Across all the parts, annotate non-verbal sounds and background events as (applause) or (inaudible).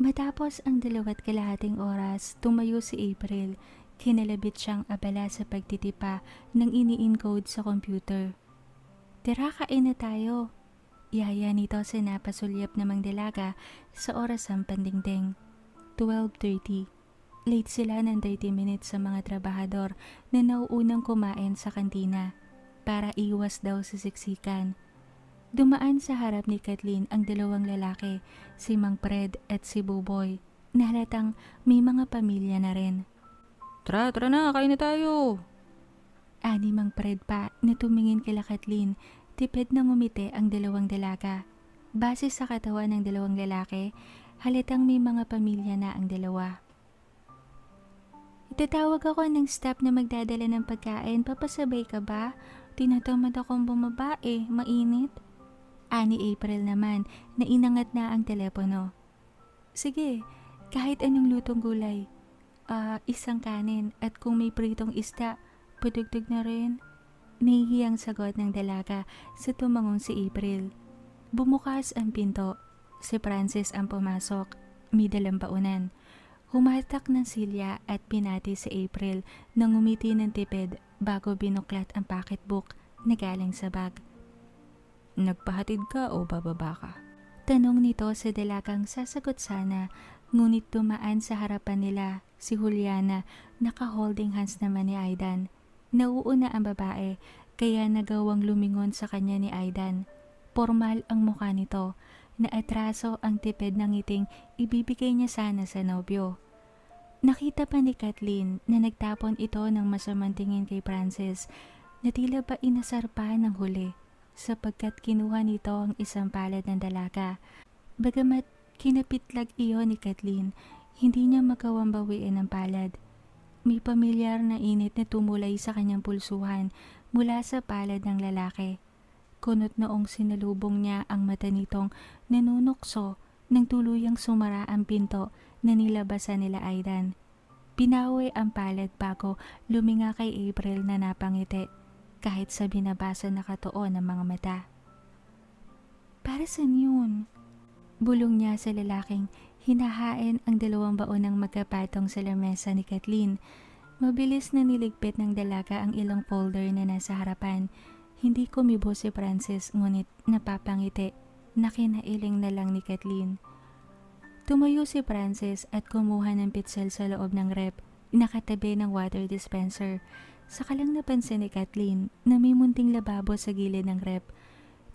Matapos ang dalawat kalahating oras, tumayo si April. Kinalabit siyang abala sa pagtitipa ng ini-encode sa computer. Tira, kain na tayo. Yaya nito sa napasulyap namang dalaga sa oras ng pandingding. 12.30. Late sila ng 30 minutes sa mga trabahador na nauunang kumain sa kantina para iwas daw sa siksikan. Dumaan sa harap ni Kathleen ang dalawang lalaki, si Mang Fred at si Buboy, na halatang may mga pamilya na rin. Tara, tara na, kain na tayo. Ani Mang Fred pa na tumingin kila Kathleen, tipid na ngumiti ang dalawang dalaga. Base sa katawan ng dalawang lalaki, halatang may mga pamilya na ang dalawa. Itatawag ako ng staff na magdadala ng pagkain. Papasabay ka ba? Tinatamad akong bumabae. Mainit. Ani April naman na inangat na ang telepono. Sige, kahit anong lutong gulay. Ah, isang kanin at kung may pritong isda, padugtog na rin. Nahihiyang sagot ng dalaga sa tumangong si April. Bumukas ang pinto. Si Francis ang pumasok. May dalang baunan. Humatak ng silya at pinati si April nang umiti ng tipid bago binuklat ang pocketbook na galing sa bag. Nagpahatid ka o bababa ka? Tanong nito sa dalagang sasagot sana, ngunit dumaan sa harapan nila si Juliana, naka-holding hands naman ni Aidan. Nauuna ang babae, kaya nagawang lumingon sa kanya ni Aidan. Formal ang mukha nito, na atraso ang tipid ng ngiting ibibigay niya sana sa nobyo. Nakita pa ni Kathleen na nagtapon ito ng masamang tingin kay Francis na tila ba inasar pa ng huli sapagkat kinuha nito ang isang palad ng dalaga. Bagamat kinapitlag iyon ni Kathleen, hindi niya magawang bawiin ang palad. May pamilyar na init na tumulay sa kanyang pulsuhan mula sa palad ng lalaki. Kunot noong sinalubong niya ang mata nitong nanunukso nang tuluyang sumara ang pinto na nilabasan nila Aidan. Pinawi ang palad bago luminga kay April na napangiti kahit sa binabasa na katoon ng mga mata. Para saan yun? Bulong niya sa lalaking hinahain ang dalawang baon ng magkapatong sa lamesa ni Kathleen. Mabilis na niligpit ng dalaga ang ilang folder na nasa harapan. Hindi kumibo si Francis ngunit napapangiti na kinailing na lang ni Kathleen. Tumayo si Francis at kumuha ng pitsel sa loob ng rep, nakatabi ng water dispenser. Saka lang napansin ni Kathleen na may munting lababo sa gilid ng rep.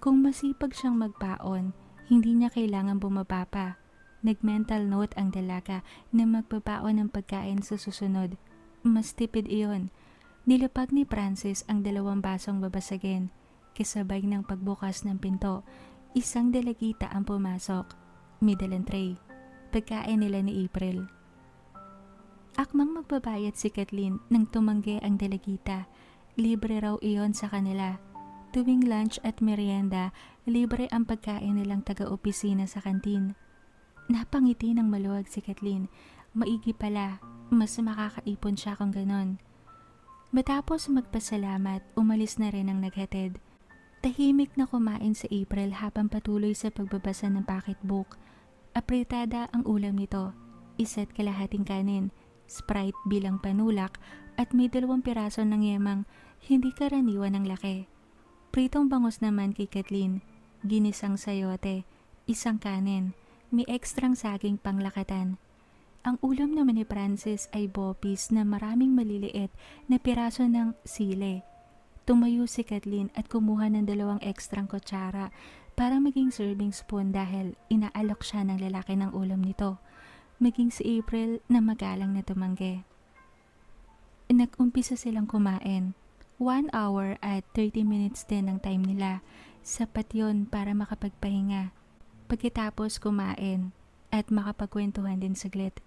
Kung masipag siyang magpaon, hindi niya kailangan bumaba pa. Nag-mental note ang dalaga na magpapaon ng pagkain sa susunod. Mas tipid iyon. Nilapag ni Francis ang dalawang basong babasagin. Kasabay ng pagbukas ng pinto, isang dalagita ang pumasok. May dalang tray. Pagkain nila ni April. Akmang magbabayad si Kathleen nang tumanggi ang dalagita. Libre raw iyon sa kanila. Tuwing lunch at merienda, libre ang pagkain nilang taga-opisina sa kantin. Napangiti ng maluwag si Kathleen. Maigi pala, mas makakaipon siya kung ganon. Matapos magpasalamat, umalis na rin ang naghatid. Tahimik na kumain sa April habang patuloy sa pagbabasa ng pocketbook. Apritada ang ulam nito, isa't kalahating kanin, Sprite bilang panulak at may dalawang piraso ng yemang hindi karaniwan ng laki. Pritong bangus naman kay Kathleen, ginisang sayote, isang kanin, may ekstrang saging panglakatan. Ang ulam naman ni Francis ay bopis na maraming maliliit na piraso ng sile. Tumayo si Kathleen at kumuha ng dalawang ekstrang kutsara para maging serving spoon dahil inaalok siya ng lalaki ng ulam nito maging si April na magalang na tumanggi. Nag-umpisa silang kumain. One hour at 30 minutes din ang time nila. Sapat yon para makapagpahinga. Pagkatapos kumain at makapagkwentuhan din saglit.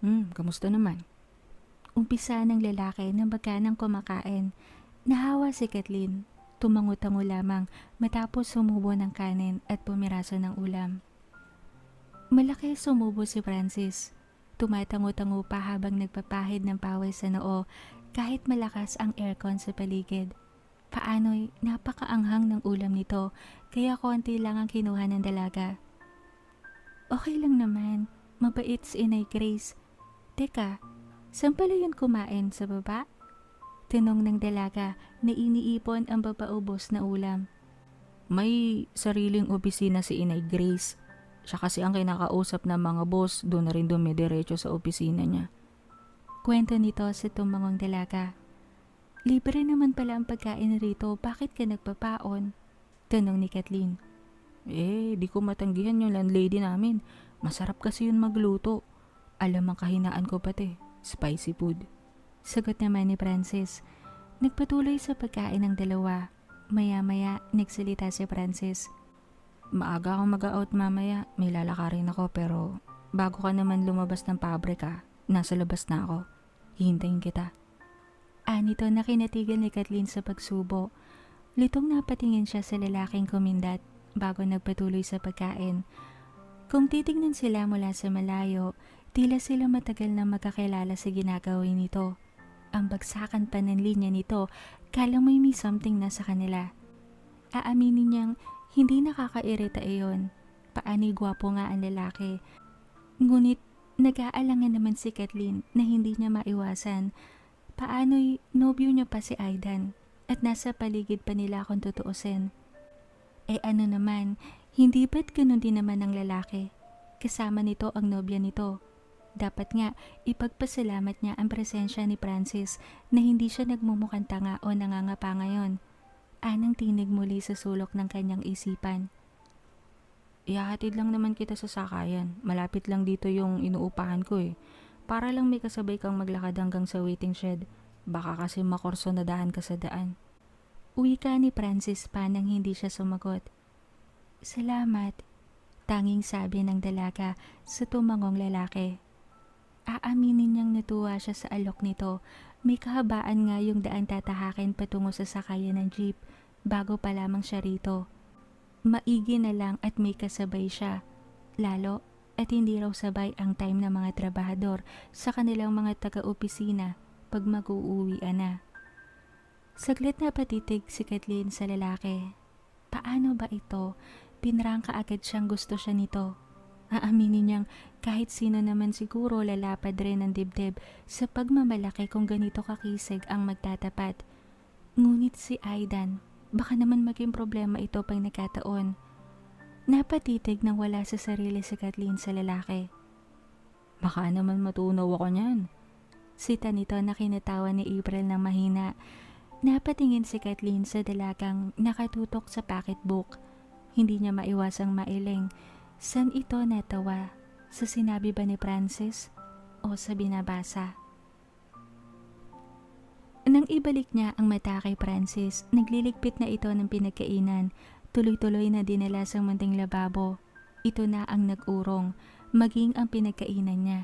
Hmm, kamusta naman? Umpisa ng lalaki na magkanang kumakain. Nahawa si Kathleen. Tumango-tango lamang matapos sumubo ng kanin at pumiraso ng ulam. Malaki sumubo si Francis. Tumatango-tango pa habang nagpapahid ng pawis sa noo kahit malakas ang aircon sa paligid. Paano'y napakaanghang ng ulam nito kaya konti lang ang kinuha ng dalaga. Okay lang naman. mabait si Inay Grace. Teka, saan pala yun kumain sa baba? Tinong ng dalaga na iniipon ang babaubos na ulam. May sariling opisina si Inay Grace. Siya kasi ang kinakausap ng mga boss, doon na rin dumidiretso sa opisina niya. Kwento nito sa tumangong dalaga. Libre naman pala ang pagkain rito, bakit ka nagpapaon? Tanong ni Kathleen. Eh, di ko matanggihan yung landlady namin. Masarap kasi yun magluto. Alam ang kahinaan ko pati, spicy food. Sagot naman ni Francis. Nagpatuloy sa pagkain ng dalawa. Maya-maya, nagsalita si Francis. Maaga akong mag-out mamaya, may lalakarin ako pero bago ka naman lumabas ng pabrika, nasa labas na ako. Hihintayin kita. Anito na kinatigan ni Kathleen sa pagsubo. Litong napatingin siya sa lalaking kumindat bago nagpatuloy sa pagkain. Kung titignan sila mula sa malayo, tila sila matagal na magkakilala sa ginagawin nito. Ang bagsakan pa ng linya nito, kala may may something na sa kanila. Aaminin niyang hindi nakakairita iyon. Paani gwapo nga ang lalaki. Ngunit nag-aalangan naman si Kathleen na hindi niya maiwasan. Paano'y nobyo niya pa si Aidan at nasa paligid pa nila kung tutuusin. Eh ano naman, hindi ba't ganun din naman ang lalaki? Kasama nito ang nobya nito. Dapat nga ipagpasalamat niya ang presensya ni Francis na hindi siya nagmumukhang tanga o nangangapa ngayon. Anang tinig muli sa sulok ng kanyang isipan. Ihahatid lang naman kita sa sakayan. Malapit lang dito yung inuupahan ko eh. Para lang may kasabay kang maglakad hanggang sa waiting shed. Baka kasi makorso na dahan ka sa daan. Uwi ka ni Francis pa nang hindi siya sumagot. Salamat, tanging sabi ng dalaga sa tumangong lalaki. Aaminin niyang natuwa siya sa alok nito. May kahabaan nga yung daan tatahakin patungo sa sakayan ng jeep bago pa lamang siya rito. Maigi na lang at may kasabay siya. Lalo at hindi raw sabay ang time ng mga trabahador sa kanilang mga taga-opisina pag mag-uuwian na. Saglit na patitig si Kathleen sa lalaki. Paano ba ito? Pinrangka agad siyang gusto siya nito. Aaminin niyang kahit sino naman siguro lalapad rin ng dibdib sa pagmamalaki kung ganito kakisig ang magtatapat. Ngunit si Aidan, baka naman maging problema ito pag nagkataon. Napatitig nang wala sa sarili si Kathleen sa lalaki. Baka naman matunaw ako niyan. Sita nito na kinatawa ni April ng mahina. Napatingin si Kathleen sa dalagang nakatutok sa pocketbook. Hindi niya maiwasang mailing. San ito natawa? Sa sinabi ba ni Francis? O sa binabasa? Nang ibalik niya ang mata kay Francis, nagliligpit na ito ng pinagkainan. Tuloy-tuloy na dinala sa munting lababo. Ito na ang nag-urong, maging ang pinagkainan niya.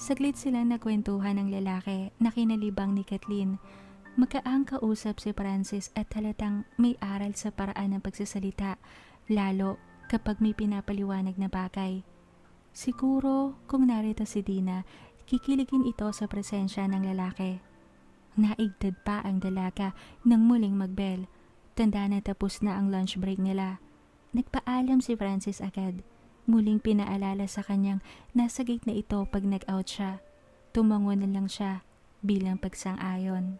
Saglit silang nagkwentuhan ng lalaki na kinalibang ni Kathleen. Magkaang kausap si Francis at halatang may aral sa paraan ng pagsasalita, lalo kapag may pinapaliwanag na bagay. Siguro kung narito si Dina, kikiligin ito sa presensya ng lalaki. Naigdad pa ang dalaga nang muling magbel. Tanda na tapos na ang lunch break nila. Nagpaalam si Francis agad. Muling pinaalala sa kanyang nasa gate na ito pag nag-out siya. Tumango na lang siya bilang pagsang-ayon.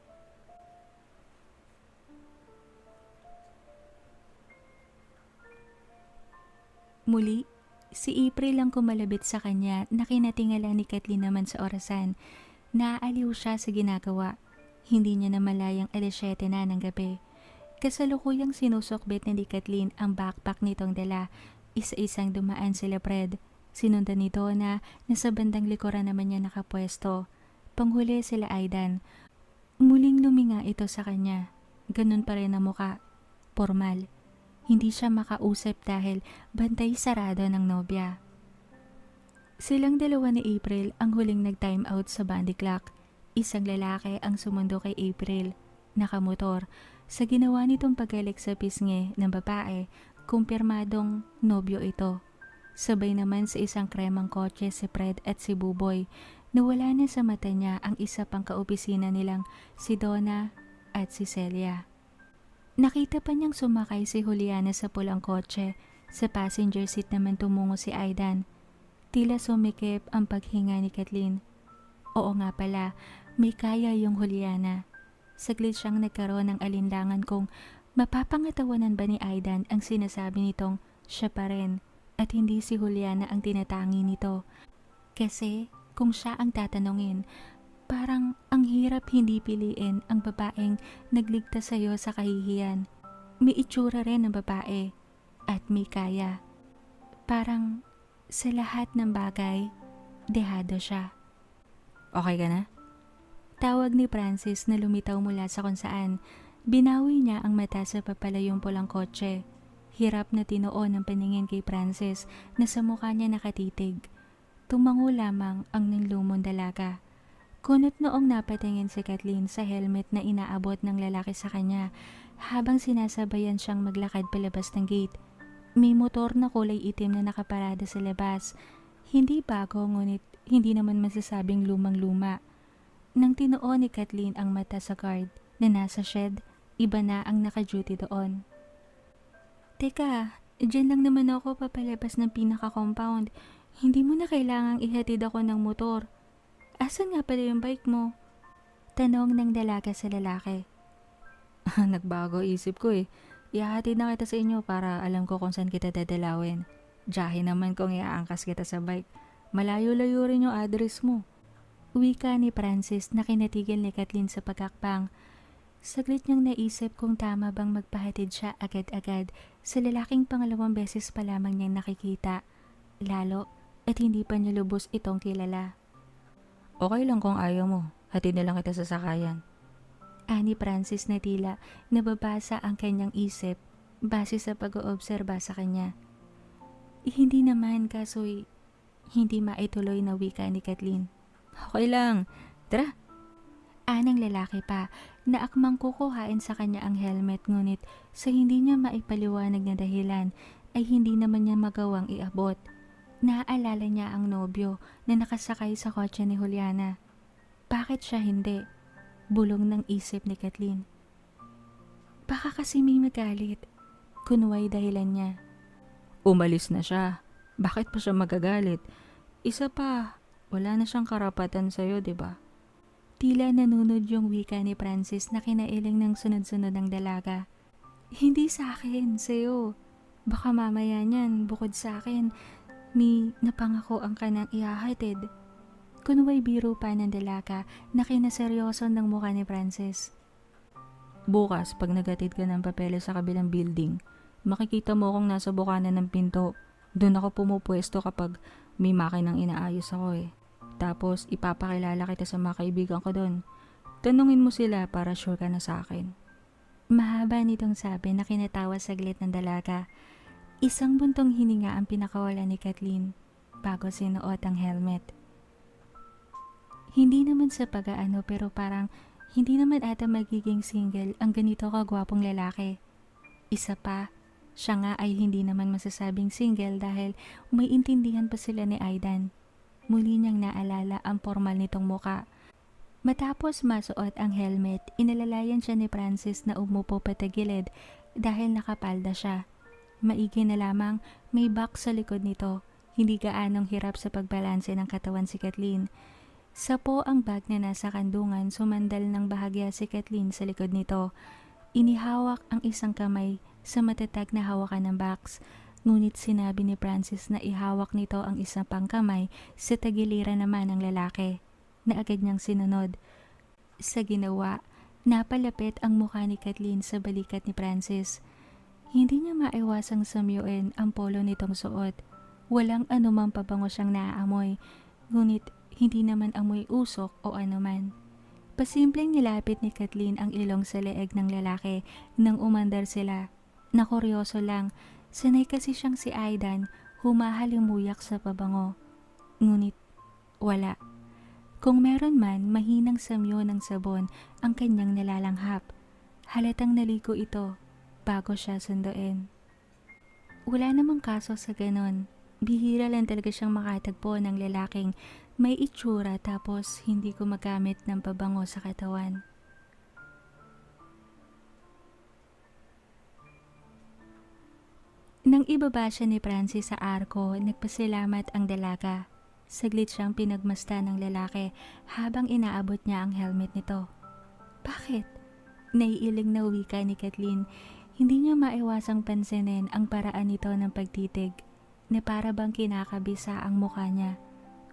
Muli, si April ang kumalabit sa kanya na kinatingala ni Kathleen naman sa orasan. Naaaliw siya sa ginagawa. Hindi niya namalayang alas 7 na ng gabi. Kasalukuyang sinusokbet ni Kathleen ang backpack nitong dala. Isa-isang dumaan sila Fred. Sinundan nito na nasa bandang likuran naman niya nakapwesto. Panghuli sila Aidan. Muling luminga ito sa kanya. Ganun pa rin ang muka. Formal. Hindi siya makausap dahil bantay sarado ng nobya. Silang dalawa ni April ang huling nag-time out sa bandy clock. Isang lalaki ang sumundo kay April, nakamotor. Sa ginawa nitong pagalik sa pisngi ng babae, kumpirmadong nobyo ito. Sabay naman sa isang kremang kotse si Fred at si Buboy. Nawala na sa mata niya ang isa pang kaopisina nilang si Donna at si Celia. Nakita pa niyang sumakay si Juliana sa pulang kotse. Sa passenger seat naman tumungo si Aidan. Tila sumikip ang paghinga ni Kathleen. Oo nga pala, may kaya yung Juliana. Saglit siyang nagkaroon ng alinlangan kung mapapangatawanan ba ni Aidan ang sinasabi nitong siya pa rin at hindi si Juliana ang tinatangi nito. Kasi kung siya ang tatanungin, parang ang hirap hindi piliin ang babaeng nagligtas sa'yo sa kahihiyan. May itsura rin ng babae at may kaya. Parang sa lahat ng bagay, dehado siya. Okay ka na? Tawag ni Francis na lumitaw mula sa kung saan. Binawi niya ang mata sa papalayong pulang kotse. Hirap na tinoon ang paningin kay Francis na sa mukha niya nakatitig. Tumango lamang ang nanlumon dalaga. Kunot noong napatingin si Kathleen sa helmet na inaabot ng lalaki sa kanya habang sinasabayan siyang maglakad palabas ng gate. May motor na kulay itim na nakaparada sa labas. Hindi bago ngunit hindi naman masasabing lumang-luma. Nang tinuon ni Kathleen ang mata sa guard na nasa shed, iba na ang naka-duty doon. Teka, dyan lang naman ako papalabas ng pinaka-compound. Hindi mo na kailangang ihatid ako ng motor. Asan nga pala yung bike mo? Tanong ng dalaga sa lalaki. (laughs) Nagbago isip ko eh. Ihahatid na kita sa inyo para alam ko kung saan kita dadalawin. Diyahe naman kung iaangkas kita sa bike. Malayo-layo rin yung address mo. Wika ni Francis na kinatigil ni Kathleen sa pagkakpang. Saglit niyang naisip kung tama bang magpahatid siya agad-agad sa lalaking pangalawang beses pa lamang niyang nakikita. Lalo at hindi pa niya lubos itong kilala. Okay lang kung ayaw mo. Hatid na lang kita sa sakayan. Ani Francis na tila nababasa ang kanyang isip base sa pag-oobserba sa kanya. Hindi naman kaso'y hindi maituloy na wika ni Kathleen. Okay lang. Tara. Anang lalaki pa na akmang kukuhain sa kanya ang helmet ngunit sa hindi niya maipaliwanag na dahilan ay hindi naman niya magawang iabot. Naaalala niya ang nobyo na nakasakay sa kotse ni Juliana. Bakit siya hindi? Bulong ng isip ni Kathleen. Baka kasi may magalit. Kunway dahilan niya. Umalis na siya. Bakit pa siya magagalit? Isa pa, wala na siyang karapatan sa'yo, di ba? Tila nanunod yung wika ni Francis na kinailing ng sunod-sunod ng dalaga. Hindi sa akin, sa'yo. Baka mamaya niyan, bukod sa akin, may napangako ang kanang ihahatid. Kunway biro pa ng dalaga na kinaseryoso ng mukha ni Francis. Bukas, pag nagatid ka ng papeles sa kabilang building, makikita mo kung nasa bukanan ng pinto. Doon ako pumupwesto kapag may makinang inaayos ako eh. Tapos, ipapakilala kita sa mga kaibigan ko doon. Tanungin mo sila para sure ka na sa akin. Mahaba nitong sabi na kinatawa saglit ng dalaga. Isang buntong hininga ang pinakawala ni Kathleen bago sinuot ang helmet. Hindi naman sa pag-aano pero parang hindi naman ata magiging single ang ganito kagwapong lalaki. Isa pa, siya nga ay hindi naman masasabing single dahil may intindihan pa sila ni Aidan. Muli niyang naalala ang formal nitong muka. Matapos masuot ang helmet, inalalayan siya ni Francis na umupo patagilid dahil nakapalda siya. Maigi na lamang may box sa likod nito. Hindi gaanong hirap sa pagbalanse ng katawan si Kathleen. Sa po ang bag na nasa kandungan, sumandal ng bahagya si Kathleen sa likod nito. Inihawak ang isang kamay sa matatag na hawakan ng box. Ngunit sinabi ni Francis na ihawak nito ang isang pang kamay sa tagiliran naman ng lalaki na agad niyang sinunod. Sa ginawa, napalapit ang mukha ni Kathleen sa balikat ni Francis. Hindi niya maiwasang samyuin ang polo nitong suot. Walang anumang pabango siyang naaamoy, ngunit hindi naman amoy usok o anuman. Pasimpleng nilapit ni Kathleen ang ilong sa leeg ng lalaki nang umandar sila. Nakuryoso lang, sanay kasi siyang si Aidan humahalimuyak sa pabango. Ngunit wala. Kung meron man, mahinang samyo ng sabon ang kanyang nalalanghap. Halatang naligo ito bago siya sunduin. Wala namang kaso sa ganon. Bihira lang talaga siyang makatagpo ng lalaking may itsura tapos hindi gumagamit ng pabango sa katawan. Nang ibaba siya ni Francis sa arko, nagpasalamat ang dalaga. Saglit siyang pinagmasta ng lalaki habang inaabot niya ang helmet nito. Bakit? Naiiling na wika ni Kathleen. Hindi niya maiwasang pansinin ang paraan nito ng pagtitig na para bang kinakabisa ang mukha niya.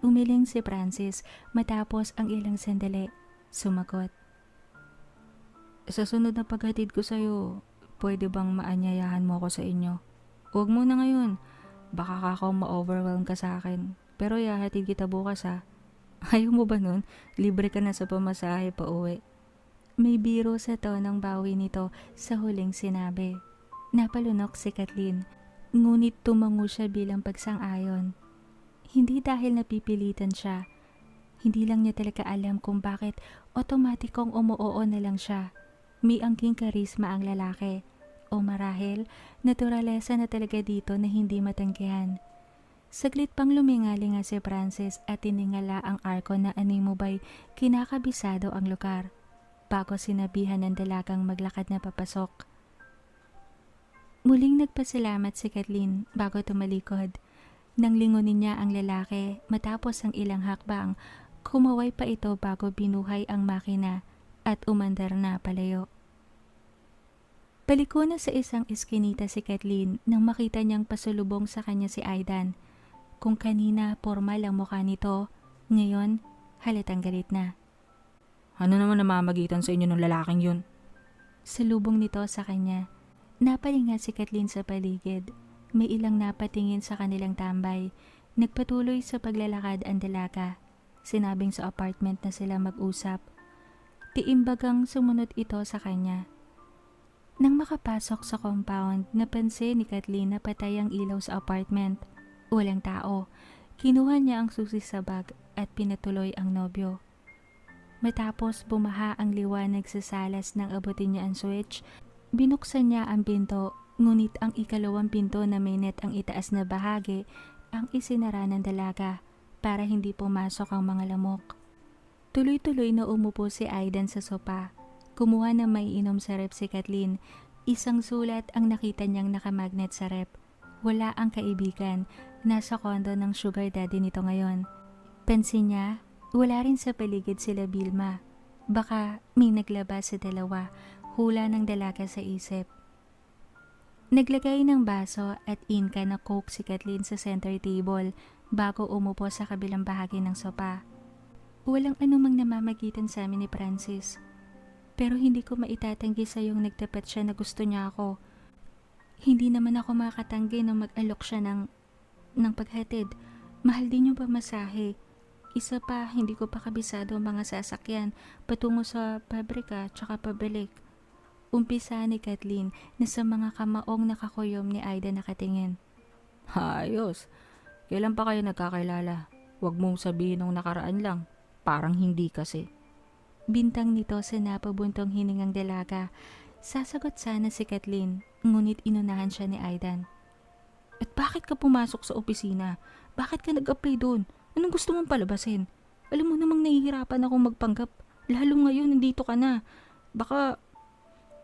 Umiling si Francis matapos ang ilang sandali. Sumagot. Sa sunod na paghatid ko sa'yo, pwede bang maanyayahan mo ako sa inyo? Huwag mo na ngayon. Baka ka ako ma-overwhelm ka sa akin. Pero ihahatid kita bukas ha. (laughs) Ayaw mo ba nun? Libre ka na sa pamasahe pa uwi. May biro sa tonong bawi nito sa huling sinabi. Napalunok si Kathleen, ngunit tumango siya bilang pagsang-ayon. Hindi dahil napipilitan siya. Hindi lang niya talaga alam kung bakit otomatikong umuoo na lang siya. May angking karisma ang lalaki. O marahil, naturalesa na talaga dito na hindi matanggihan. Saglit pang lumingali nga si Francis at tiningala ang arko na animo ba'y kinakabisado ang lugar bago sinabihan ng dalagang maglakad na papasok. Muling nagpasalamat si Kathleen bago tumalikod. Nang lingunin niya ang lalaki matapos ang ilang hakbang, kumaway pa ito bago binuhay ang makina at umandar na palayo. Paliko na sa isang eskinita si Kathleen nang makita niyang pasulubong sa kanya si Aidan. Kung kanina formal ang mukha nito, ngayon halatang galit na. Ano naman namamagitan sa inyo ng lalaking yun? Salubong nito sa kanya. Napalinga si Kathleen sa paligid. May ilang napatingin sa kanilang tambay. Nagpatuloy sa paglalakad ang dalaga. Sinabing sa apartment na sila mag-usap. Tiimbagang sumunod ito sa kanya. Nang makapasok sa compound, napansin ni Kathleen na patay ang ilaw sa apartment. Walang tao. Kinuha niya ang susi sa bag at pinatuloy ang nobyo. Matapos bumaha ang liwanag sa salas nang abutin niya ang switch, binuksan niya ang pinto, ngunit ang ikalawang pinto na may net ang itaas na bahagi ang isinara ng dalaga para hindi pumasok ang mga lamok. Tuloy-tuloy na umupo si Aidan sa sopa. Kumuha ng may inom sa rep si Kathleen. Isang sulat ang nakita niyang nakamagnet sa rep. Wala ang kaibigan. Nasa kondo ng sugar daddy nito ngayon. Pansin niya, wala rin sa paligid sila Bilma. Baka may naglabas sa dalawa, hula ng dalaga sa isip. Naglagay ng baso at inka na coke si Kathleen sa center table bago umupo sa kabilang bahagi ng sopa. Walang anumang namamagitan sa amin ni Francis. Pero hindi ko maitatanggi sa yung nagtapat siya na gusto niya ako. Hindi naman ako makatanggi na mag-alok siya ng, ng paghatid. Mahal din yung pamasahe. Isa pa, hindi ko pa kabisado ang mga sasakyan patungo sa pabrika tsaka pabalik. Umpisa ni Kathleen na sa mga kamaong nakakuyom ni Aida nakatingin. Ayos. Kailan pa kayo nagkakilala? Huwag mong sabihin nung nakaraan lang. Parang hindi kasi. Bintang nito sa napabuntong hiningang dalaga. Sasagot sana si Kathleen, ngunit inunahan siya ni Aidan. At bakit ka pumasok sa opisina? Bakit ka nag-apply doon? Anong gusto mong palabasin? Alam mo namang nahihirapan akong magpanggap. Lalo ngayon, nandito ka na. Baka,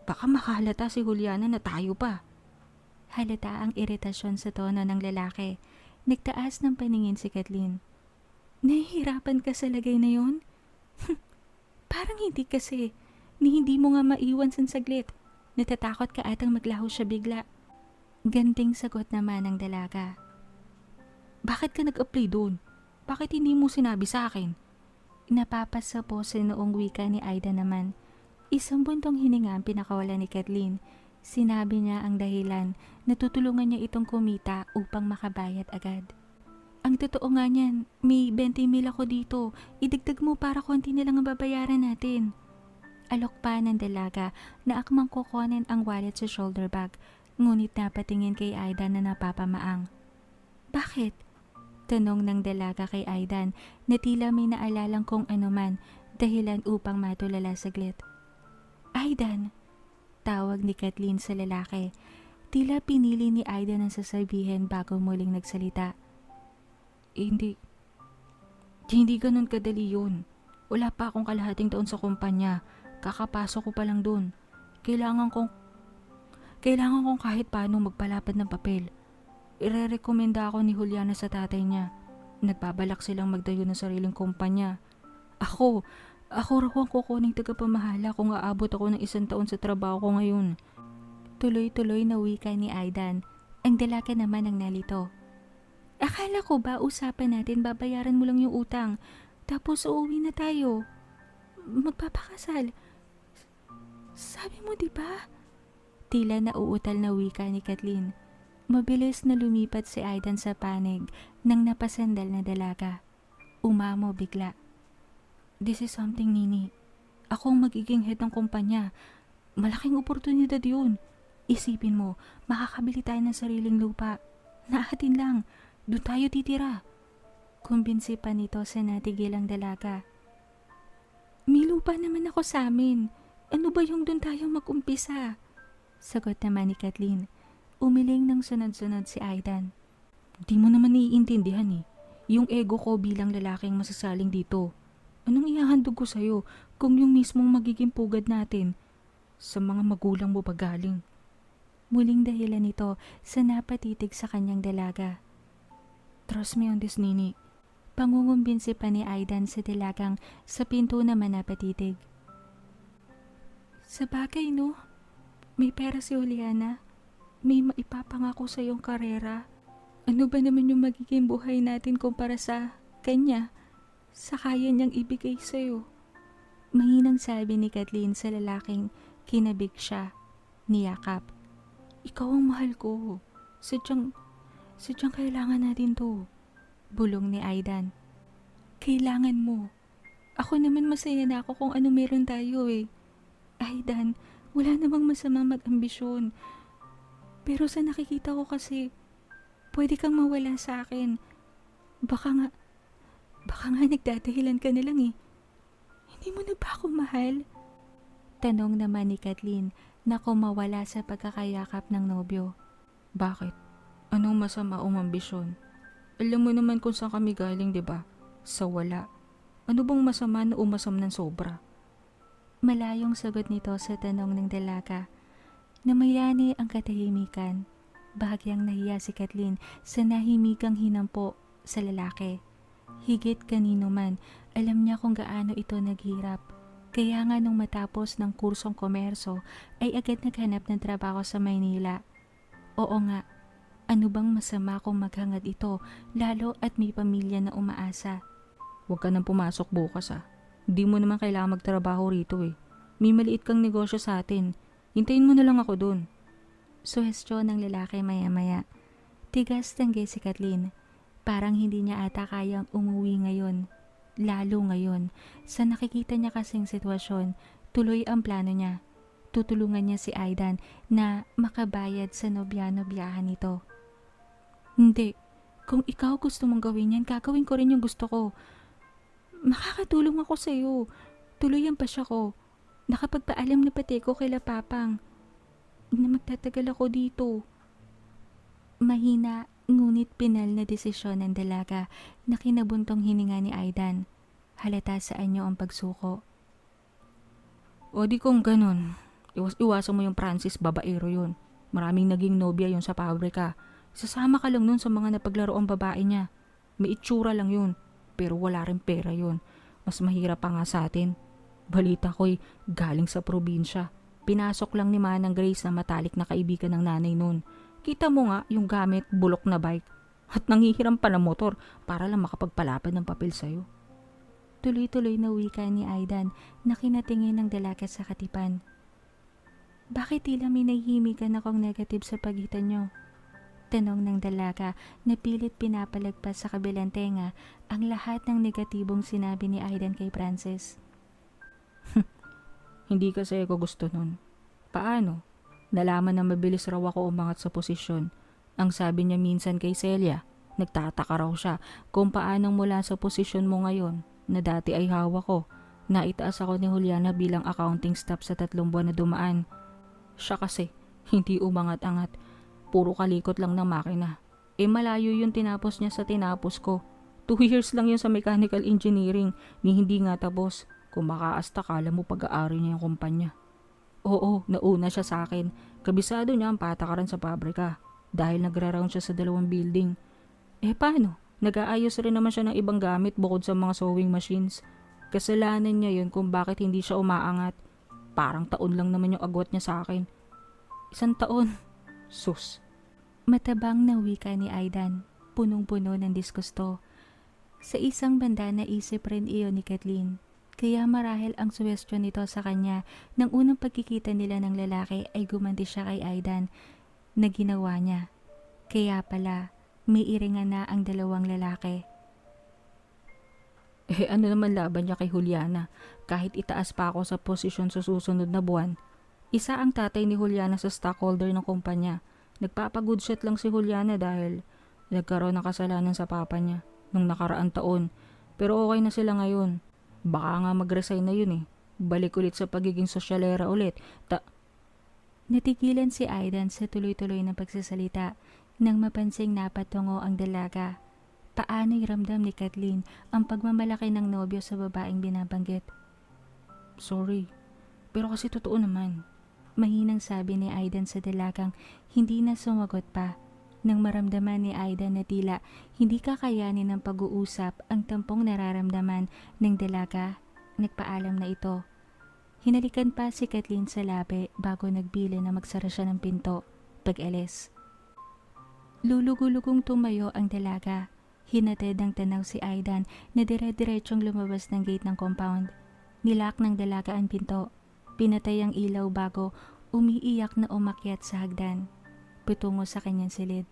baka makahalata si Juliana na tayo pa. Halata ang iritasyon sa tono ng lalaki. Nagtaas ng paningin si Kathleen. Nahihirapan ka sa lagay na yon? (laughs) Parang hindi kasi. Ni hindi mo nga maiwan sa saglit. Natatakot ka atang maglaho siya bigla. Ganting sagot naman ng dalaga. Bakit ka nag-apply doon? Bakit hindi mo sinabi sa akin? Napapasa po sa noong wika ni Aida naman. Isang buntong hininga ang pinakawala ni Kathleen. Sinabi niya ang dahilan na tutulungan niya itong kumita upang makabayad agad. Ang totoo nga niyan, may 20 mil ako dito. Idagdag mo para konti na lang ang babayaran natin. Alok pa ng dalaga na akmang kukunin ang wallet sa shoulder bag, ngunit napatingin kay Aidan na napapamaang. Bakit? Tanong ng dalaga kay Aidan na tila may naalalang kung anuman dahilan upang matulala saglit. Aidan, tawag ni Kathleen sa lalaki. Tila pinili ni Aidan ang sasabihin bago muling nagsalita. Hindi. Hindi ganun kadali yun. Wala pa akong kalahating taon sa kumpanya. Kakapasok ko pa lang dun. Kailangan kong... Kailangan kong kahit paano magpalapad ng papel. Irerekomenda ako ni Juliana sa tatay niya. Nagbabalak silang magtayo ng sariling kumpanya. Ako, ako raw ang kukuning tagapamahala kung aabot ako ng isang taon sa trabaho ko ngayon. Tuloy-tuloy na wika ni Aidan. Ang dalaga naman ang nalito. Akala ko ba usapan natin babayaran mo lang yung utang, tapos uuwi na tayo. Magpapakasal. Sabi mo di ba? Tila nauutal na wika ni Kathleen. Mabilis na lumipat si Aidan sa panig ng napasandal na dalaga. Umamo bigla. This is something, Nini. Ako ang magiging head ng kumpanya. Malaking oportunidad yun. Isipin mo, makakabili tayo ng sariling lupa. Naahatin lang. Doon tayo titira. Kumbinsi pa nito sa natigilang dalaga. May lupa naman ako sa amin. Ano ba yung doon tayo mag-umpisa? Sagot naman ni Kathleen. Umiling ng sunod-sunod si Aidan. Di mo naman naiintindihan eh. Yung ego ko bilang lalaking masasaling dito. Anong ihahandog ko sa'yo kung yung mismong magiging pugad natin sa mga magulang mo ba galing? Muling dahilan nito sa napatitig sa kanyang dalaga. Trust me on this, Nini. Pangungumbinsi pa ni Aidan sa dalagang sa pinto naman napatitig. Sa bagay no, may pera si Juliana. May maipapangako sa iyong karera. Ano ba naman yung magiging buhay natin kumpara sa kanya? Sa kaya niyang ibigay sa iyo. Mahinang sabi ni Kathleen sa lalaking kinabig siya, niyakap. Ikaw ang mahal ko. Sadyang, sadyang kailangan natin to. Bulong ni Aidan. Kailangan mo. Ako naman masaya na ako kung ano meron tayo eh. Aidan, wala namang masama mag-ambisyon. Pero sa nakikita ko kasi, pwede kang mawala sa akin. Baka nga, baka nga nagdadahilan ka na lang eh. Hindi mo na ba ako mahal? Tanong naman ni Kathleen na kumawala sa pagkakayakap ng nobyo. Bakit? Anong masama o ambisyon? Alam mo naman kung saan kami galing, di ba? Sa wala. Ano bang masama na umasam ng sobra? Malayong sagot nito sa tanong ng dalaga. Namayani ang katahimikan. Bahagyang nahiya si Kathleen sa nahimikang hinampo sa lalaki. Higit kanino man, alam niya kung gaano ito naghirap. Kaya nga nung matapos ng kursong komerso ay agad naghanap ng trabaho sa Maynila. Oo nga, ano bang masama kung maghangad ito lalo at may pamilya na umaasa? Huwag ka nang pumasok bukas ah. Hindi mo naman kailangan magtrabaho rito eh. May maliit kang negosyo sa atin. Hintayin mo na lang ako dun. Suhestyon ng lalaki maya-maya. Tigas tanggi si Kathleen. Parang hindi niya ata kayang umuwi ngayon. Lalo ngayon. Sa nakikita niya kasing sitwasyon, tuloy ang plano niya. Tutulungan niya si Aidan na makabayad sa nobya-nobyahan nito. Hindi. Kung ikaw gusto mong gawin yan, gagawin ko rin yung gusto ko. Makakatulong ako sa iyo. Tuluyan pa siya ko. Nakapagpaalam na pati ko kay Papang na magtatagal ako dito. Mahina ngunit pinal na desisyon ng dalaga na kinabuntong hininga ni Aidan. Halata sa anyo ang pagsuko. O di kung ganun, iwas iwasan mo yung Francis babaero yun. Maraming naging nobya yun sa pabrika. Sasama ka lang nun sa mga napaglaro ang babae niya. May itsura lang yun, pero wala rin pera yun. Mas mahirap pa nga sa atin. Balita ko'y galing sa probinsya. Pinasok lang ni Manang Grace na matalik na kaibigan ng nanay noon. Kita mo nga yung gamit, bulok na bike. At nanghihiram pa ng motor para lang makapagpalapad ng papel sa'yo. Tuloy-tuloy na wika ni Aidan na kinatingin ng dalaga sa katipan. Bakit tila may nahihimikan akong negative sa pagitan nyo? Tanong ng dalaga na pilit pinapalagpas sa kabilang tenga ang lahat ng negatibong sinabi ni Aidan kay Francis. (laughs) Hindi kasi ako gusto nun. Paano? Nalaman na mabilis raw ako umangat sa posisyon. Ang sabi niya minsan kay Celia, nagtataka raw siya kung paanong mula sa posisyon mo ngayon na dati ay hawak ko. Naitaas ako ni Juliana bilang accounting staff sa tatlong buwan na dumaan. Siya kasi, (laughs) hindi umangat-angat. Puro kalikot lang ng makina. Eh malayo yung tinapos niya sa tinapos ko. Two years lang yun sa mechanical engineering ni hindi nga tapos. Kung makaasta kala mo pag-aari niya yung kumpanya. Oo, nauna siya sa akin. Kabisado niya ang patakaran sa pabrika. dahil nagra-round siya sa dalawang building. Eh paano? Nag-aayos rin naman siya ng ibang gamit bukod sa mga sewing machines. Kasalanan niya yun kung bakit hindi siya umaangat. Parang taon lang naman yung agwat niya sa akin. Isang taon. (laughs) Sus. Matabang na wika ni Aidan, punong-puno ng diskusto. Sa isang banda naisip rin iyon ni Kathleen. Kaya marahil ang suwestyon nito sa kanya nang unang pagkikita nila ng lalaki ay gumanti siya kay Aidan na ginawa niya. Kaya pala, may iringan na ang dalawang lalaki. Eh ano naman laban niya kay Juliana? Kahit itaas pa ako sa posisyon sa susunod na buwan. Isa ang tatay ni Juliana sa stockholder ng kumpanya. Nagpapagood shit lang si Juliana dahil nagkaroon ng kasalanan sa papa niya nung nakaraang taon. Pero okay na sila ngayon. Baka nga mag-resign na yun eh. Balik ulit sa pagiging sosyalera ulit. Ta Natigilan si Aidan sa tuloy-tuloy na pagsasalita nang mapansing napatungo ang dalaga. Paano'y ramdam ni Kathleen ang pagmamalaki ng nobyo sa babaeng binabanggit? sorry. Pero kasi totoo naman. Mahinang sabi ni Aidan sa dalagang hindi na sumagot pa. Nang maramdaman ni Aidan na tila hindi kakayanin ng pag-uusap ang tampong nararamdaman ng dalaga, nagpaalam na ito. Hinalikan pa si Kathleen sa labi bago nagbili na magsara siya ng pinto pag-alis. Lulugulugong tumayo ang dalaga. Hinatid ang tanaw si Aidan na dire-diretsyong lumabas ng gate ng compound. Nilak ng dalaga ang pinto. Pinatay ang ilaw bago umiiyak na umakyat sa hagdan. Patungo sa kanyang silid.